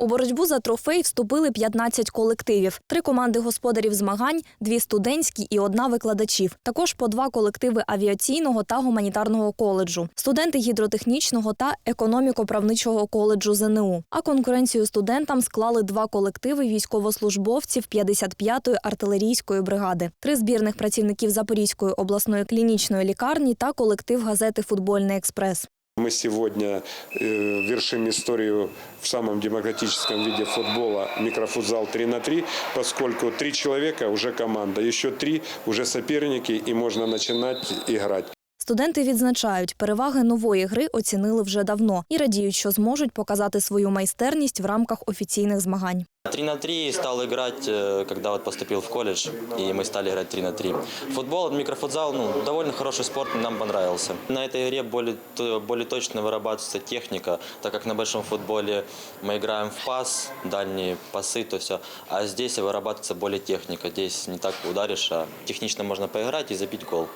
У боротьбу за трофей вступили 15 колективів: три команди господарів змагань, дві студентські і одна викладачів. Також по два колективи авіаційного та гуманітарного коледжу, студенти гідротехнічного та економіко-правничого коледжу ЗНУ. А конкуренцію студентам склали два колективи військовослужбовців 55-ї артилерійської бригади, три збірних працівників Запорізької обласної клінічної лікарні та колектив газети Футбольний експрес. Мы сегодня э, вершим историю в самом демократическом виде футбола микрофутзал 3 на 3, поскольку три человека уже команда, еще три уже соперники и можно начинать играть. Студенти відзначають, переваги нової гри оцінили вже давно і радіють, що зможуть показати свою майстерність в рамках офіційних змагань. 3 на 3 стал играть, э, когда вот поступил в колледж, и мы стали играть 3 на 3. Футбол, микрофутзал, ну, довольно хороший спорт, нам понравился. На этой игре более, то- более точно вырабатывается техника, так как на большом футболе мы играем в пас, дальние пасы, то все, а здесь вырабатывается более техника. Здесь не так ударишь, а технично можно поиграть и забить гол.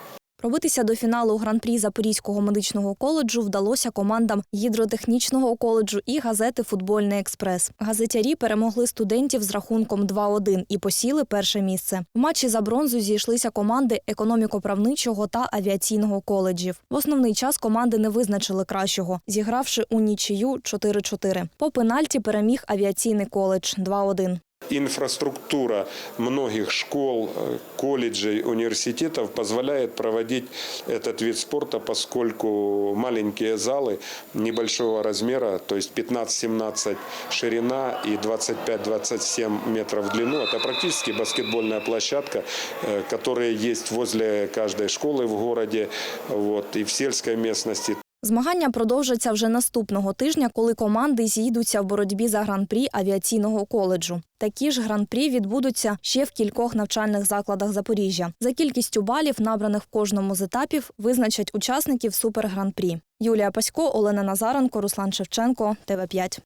Пробитися до фіналу гран-прі Запорізького медичного коледжу вдалося командам гідротехнічного коледжу і газети Футбольний експрес. Газетярі перемогли студентів з рахунком 2-1 і посіли перше місце. В матчі за бронзу зійшлися команди економіко-правничого та авіаційного коледжів. В основний час команди не визначили кращого, зігравши у нічию 4-4. По пенальті переміг авіаційний коледж 2-1. Инфраструктура многих школ, э, колледжей, университетов позволяет проводить этот вид спорта, поскольку маленькие залы небольшого размера, то есть 15-17 ширина и 25-27 метров в длину, это практически баскетбольная площадка, э, которая есть возле каждой школы в городе вот, и в сельской местности. Змагання продовжаться вже наступного тижня, коли команди зійдуться в боротьбі за гран-прі авіаційного коледжу. Такі ж гран-прі відбудуться ще в кількох навчальних закладах Запоріжжя. За кількістю балів, набраних в кожному з етапів, визначать учасників супер-гран-прі. Юлія Пасько, Олена Назаренко, Руслан Шевченко, ТВ 5